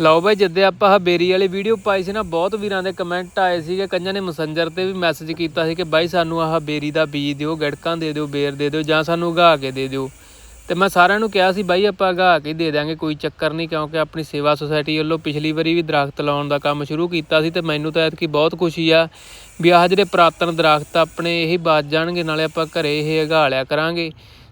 ਲਓ ਬਾਈ, ਜਿੱਦੇ ਆਪਾਂ ਆਹ ਬੇਰੀ ਵਾਲੀ ਵੀਡੀਓ ਪਾਈ ਸੀ ਨਾ, ਬਹੁਤ ਵੀਰਾਂ ਦੇ ਕਮੈਂਟ ਆਏ ਸੀਗੇ, ਕਈਆਂ ਨੇ ਮੈਸੇਂਜਰ ਤੇ ਵੀ ਮੈਸੇਜ ਕੀਤਾ ਸੀ ਕਿ ਬਾਈ ਸਾਨੂੰ ਆਹ ਬੇਰੀ ਦਾ ਬੀਜ ਦਿਓ, ਗੜਕਾਂ ਦੇ ਦਿਓ, ਬੇਰ ਦੇ ਦਿਓ, ਜਾਂ ਸਾਨੂੰ ਉਗਾ ਕੇ ਦੇ ਦਿਓ। ਤੇ ਮੈਂ ਸਾਰਿਆਂ ਨੂੰ ਕਿਹਾ ਸੀ, ਬਾਈ ਆਪਾਂ ਉਗਾ ਕੇ ਹੀ ਦੇ ਦਾਂਗੇ ਕੋਈ ਚੱਕਰ ਨਹੀਂ, ਕਿਉਂਕਿ ਆਪਣੀ ਸੇਵਾ ਸੁਸਾਇਟੀ ਵੱਲੋਂ ਪਿਛਲੀ ਵਾਰੀ ਵੀ ਦਰਖਤ ਲਾਉਣ ਦਾ ਕੰਮ ਸ਼ੁਰੂ ਕੀਤਾ ਸੀ ਤੇ ਮੈਨੂੰ ਤਾਂ ਐਤਕੀ ਬਹੁਤ ਖੁਸ਼ੀ ਆ ਵੀ ਆਹ ਜਿਹੜੇ ਪੁਰਾਤਨ ਦਰਖਤ ਆਪਣੇ ਇਹ ਬਚ ਜਾਣਗੇ, ਨਾਲੇ ਆਪਾਂ ਘਰੇ ਇਹ ਉਗਾ ਲਿਆ ਕਰਾਂਗੇ।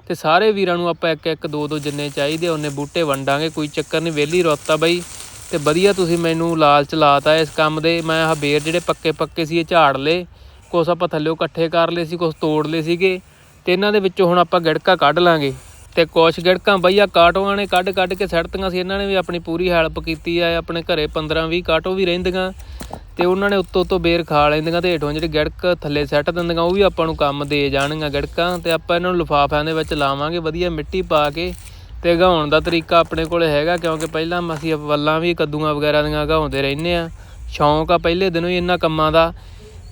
ਤੇ ਸਾਰੇ ਵੀਰਾਂ ਨੂੰ ਆਪਾਂ ਇੱਕ ਇੱਕ ਦੋ ਦੋ ਜਿੰਨੇ ਚਾਹੀਦੇ ਉਹਨੇ ਬੂਟੇ ਵੰਡਾਂਗੇ, ਕੋਈ ਚੱਕਰ ਨਹੀਂ, ਵਿਹਲੀ ਰੁੱਤ ਬਾਈ। ਤੇ ਵਧੀਆ ਤੁਸੀਂ ਮੈਨੂੰ ਲਾਲਚ ਲਾਤਾ ਇਸ ਕੰਮ ਦੇ। ਮੈਂ ਆਹ ਬੇਰ ਜਿਹੜੇ ਪੱਕੇ ਪੱਕੇ ਸੀ ਇਹ ਝਾੜ ਲਏ। ਕੁਛ ਆਪਾਂ ਥੱਲਿਓ ਇਕੱਠੇ ਕਰ ਲਏ ਸੀ, ਕੁਛ ਤੋੜ ਲਏ ਸੀਗੇ। ਤੇ ਇਹਨਾਂ ਦੇ ਵਿੱਚੋਂ ਹੁਣ ਆਪਾਂ ਗੜਕਾ ਕੱਢ ਲਾਂਗੇ। ਤੇ ਕੁਛ ਗੜਕਾਂ ਬਈਆ ਕਾਟੋਆਂ ਨੇ ਕੱਢ ਕੱਢ ਕੇ ਸੜਤੀਆਂ ਸੀ। ਇਹਨਾਂ ਨੇ ਵੀ ਆਪਣੀ ਪੂਰੀ ਹੈਲਪ ਕੀਤੀ ਆ, ਆਪਣੇ ਘਰੇ 15 20 ਕਾਟੋ ਵੀ ਰਹਿੰਦੀਆਂ। ਤੇ ਉਹਨਾਂ ਨੇ ਉੱਤੋਂ ਉੱਤੋਂ ਬੇਰ ਖਾ ਲੈਂਦੀਆਂ ਤੇ ਹੇਠੋਂ ਜਿਹੜੇ ਗੜਕ ਥੱਲੇ ਸੱਟ ਦਿੰਦੀਆਂ, ਉਹ ਵੀ ਆਪਾਂ ਨੂੰ ਕੰਮ ਦੇ ਜਾਣਗੀਆਂ ਗੜਕਾਂ। ਤੇ ਆਪਾਂ ਇਹਨਾਂ ਨੂੰ ਲਿਫਾਫਿਆਂ ਦੇ ਵਿੱਚ ਲਾਵਾਂਗੇ, ਵਧੀਆ ਮਿੱਟੀ ਪਾ ਕੇ। ਤੇ ਉਗਾਉਣ ਦਾ ਤਰੀਕਾ ਆਪਣੇ ਕੋਲ ਹੈਗਾ, ਕਿਉਂਕਿ ਪਹਿਲਾਂ ਅਸੀਂ ਵੱਲਾਂ ਵੀ ਕੱਦੂਆਂ ਵਗੈਰਾ ਦੀਆਂ ਉਗਾਉਂਦੇ ਰਹਿੰਦੇ ਆ ਸ਼ੌਂਕ ਆ ਪਹਿਲੇ ਦਿਨੋਂ ਹੀ ਇਹਨਾਂ ਕੰਮਾਂ ਦਾ।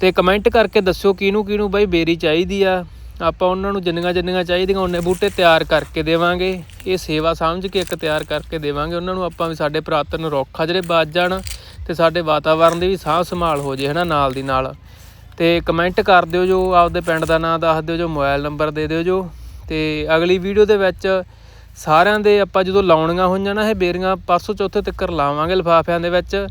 ਤੇ ਕਮੈਂਟ ਕਰਕੇ ਦੱਸਿਓ ਕਿਹਨੂੰ ਕਿਹਨੂੰ ਬਈ ਬੇਰੀ ਚਾਹੀਦੀ ਆ। ਆਪਾਂ ਉਹਨਾਂ ਨੂੰ ਜਿੰਨੀਆਂ ਜਿੰਨੀਆਂ ਚਾਹੀਦੀਆਂ, ਉਹਨੇ ਬੂਟੇ ਤਿਆਰ ਕਰਕੇ ਦੇਵਾਂਗੇ। ਇਹ ਸੇਵਾ ਸਮਝ ਕੇ ਇੱਕ ਤਿਆਰ ਕਰਕੇ ਦੇਵਾਂਗੇ। ਉਹਨਾਂ ਨੂੰ ਆਪਾਂ ਵੀ ਸਾਡੇ ਪੁਰਾਤਨ ਰੁੱਖ ਜਿਹੜੇ ਬਚ ਜਾਣ ਤੇ ਸਾਡੇ ਵਾਤਾਵਰਣ ਦੀ ਵੀ ਸਾਂਭ ਸੰਭਾਲ ਹੋ ਜੇ, ਹਨਾ, ਨਾਲ ਦੀ ਨਾਲ। ਤੇ ਕਮੈਂਟ ਕਰ ਦਿਓ ਜੋ ਆਪਦੇ ਪਿੰਡ ਦਾ ਨਾਮ ਦੱਸ ਦਿਓ ਜੋ ਮੋਬਾਈਲ ਨੰਬਰ ਦੇ ਦਿਓ ਜੋ। ਤੇ ਅਗਲੀ ਵੀਡੀਓ ਦੇ ਵਿੱਚ ਸਾਰਿਆਂ ਦੇ ਆਪਾਂ ਜਦੋਂ ਲਾਉਣੀਆਂ ਹੋਈਆਂ ਨਾ ਇਹ ਬੇਰੀਆਂ, ਪਰਸੋਂ ਚੌਥੇ ਤੱਕ ਲਾਵਾਂਗੇ ਲਿਫਾਫਿਆਂ ਦੇ ਵਿੱਚ।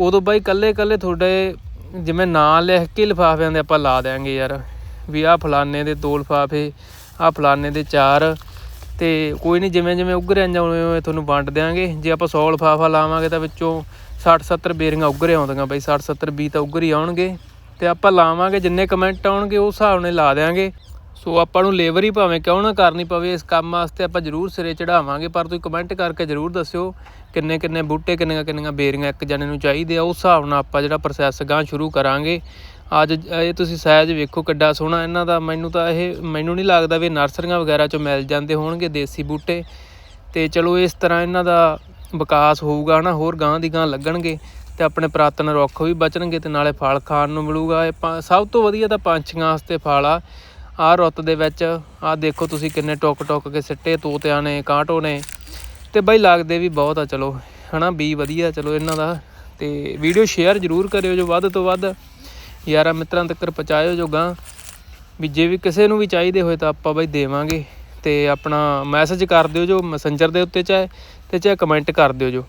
ਉਦੋਂ ਬਾਈ ਕੱਲੇ ਕੱਲੇ ਤੁਹਾਡੇ ਜਿਵੇਂ ਨਾਂ ਲਿਖ ਕੇ ਲਿਫਾਫਿਆਂ ਦੇ ਆਪਾਂ ਲਾ ਦਿਆਂਗੇ ਯਾਰ। ਵੀ ਆਹ ਫਲਾਨੇ ਦੇ ਦੋ ਲਿਫਾਫੇ, ਆਹ ਫਲਾਨੇ ਦੇ ਚਾਰ। ਤੇ ਕੋਈ ਨਹੀਂ ਜਿਵੇਂ ਜਿਵੇਂ ਉੱਗਰਿਆ ਜਾਉਵੇਂ ਉਵੇਂ ਤੁਹਾਨੂੰ ਵੰਡ ਦਿਆਂਗੇ। ਜੇ ਆਪਾਂ 100 ਲਿਫਾਫਾ ਲਾਵਾਂਗੇ ਤਾਂ ਵਿੱਚੋਂ 60 70 ਬੇਰੀਆਂ ਉੱਗਰੇ ਆਉਂਦੀਆਂ ਬਈ। 60 70 20 ਤਾਂ ਉੱਗਰ ਹੀ ਆਉਣਗੇ। ਤੇ ਆਪਾਂ ਲਾਵਾਂਗੇ, ਜਿੰਨੇ ਕਮੈਂਟ ਆਉਣਗੇ ਉਸ ਹਿਸਾਬ ਨਾਲ ਲਾ ਦਿਆਂਗੇ। ਸੋ ਆਪਾਂ ਨੂੰ ਲੇਬਰ ਹੀ ਭਾਵੇਂ ਕਿਉਂ ਨਾ ਕਰਨੀ ਪਵੇ, ਇਸ ਕੰਮ ਵਾਸਤੇ ਆਪਾਂ ਜ਼ਰੂਰ ਸਿਰੇ ਚੜਾਵਾਂਗੇ ਪਰ ਤੁਸੀਂ ਕਮੈਂਟ ਕਰਕੇ ਜ਼ਰੂਰ ਦੱਸਿਓ ਕਿੰਨੇ ਕਿੰਨੇ ਬੂਟੇ, ਕਿੰਨੀਆਂ ਕਿੰਨੀਆਂ ਬੇਰੀਆਂ ਇੱਕ ਜਣੇ ਨੂੰ ਚਾਹੀਦੇ ਆ। ਉਸ ਹਿਸਾਬ ਨਾਲ ਆਪਾਂ ਜਿਹੜਾ ਪ੍ਰੋਸੈਸ ਗਾਂ ਸ਼ੁਰੂ ਕਰਾਂਗੇ। ਅੱਜ ਇਹ ਤੁਸੀਂ ਸਾਈਜ਼ ਵੇਖੋ ਕਿੱਡਾ ਸੋਹਣਾ ਇਹਨਾਂ ਦਾ। ਮੈਨੂੰ ਤਾਂ ਇਹ, ਮੈਨੂੰ ਨਹੀਂ ਲੱਗਦਾ ਵੀ ਨਰਸਰੀਆਂ ਵਗੈਰਾ ਚੋਂ ਮਿਲ ਜਾਂਦੇ ਹੋਣਗੇ ਦੇਸੀ ਬੂਟੇ। ਤੇ ਚਲੋ ਇਸ ਤਰ੍ਹਾਂ ਇਹਨਾਂ ਦਾ ਵਿਕਾਸ ਹੋਊਗਾ ਨਾ ਹੋਰ ਗਾਂ ਦੀ ਗਾਂ ਲੱਗਣਗੇ ਤੇ ਆਪਣੇ ਪੁਰਾਤਨ ਰੁੱਖ ਵੀ ਬਚਣਗੇ ਤੇ ਨਾਲੇ ਫਲ ਖਾਣ ਨੂੰ ਮਿਲੂਗਾ। ਇਹ ਪੰ- ਸਭ ਤੋਂ ਵਧੀਆ ਤਾਂ ਪੰਛੀਆਂ ਵਾਸਤੇ ਫਲ ਆ। ਆਹ ਰੁੱਤ ਦੇ ਵਿੱਚ ਆਹ ਦੇਖੋ ਤੁਸੀਂ ਕਿੰਨੇ ਟੁੱਕ ਟੁੱਕ ਕੇ ਸਿੱਟੇ, ਤੋਤਿਆਂ ਨੇ, ਕਾਂਟੋ ਨੇ। ਤੇ ਬਾਈ ਲੱਗਦੇ ਵੀ ਬਹੁਤ ਆ, ਚਲੋ, ਹਨਾ, ਵੀ ਵਧੀਆ, ਚਲੋ, ਇਹਨਾਂ ਦਾ। ਤੇ ਵੀਡੀਓ ਸ਼ੇਅਰ ਜ਼ਰੂਰ ਕਰਿਓ ਜੋ ਵੱਧ ਤੋਂ ਵੱਧ। ਯਾਰਾਂ ਮਿੱਤਰਾਂ ਤੱਕ ਪਹੁੰਚਾਇਓ ਜੋ ਗਾਂ ਵੀ ਜੇ ਵੀ ਕਿਸੇ ਨੂੰ ਵੀ ਚਾਹੀਦੇ ਹੋਏ ਤਾਂ ਆਪਾਂ ਬਾਈ ਦੇਵਾਂਗੇ। ਤੇ ਆਪਣਾ ਮੈਸੇਜ ਕਰ ਦਿਓ ਜੋ, ਮੈਸੇਂਜਰ ਦੇ ਉੱਤੇ ਚਾਹੇ, ਤੇ ਚਾਹੇ ਕਮੈਂਟ ਕਰ ਦਿਓ ਜੋ।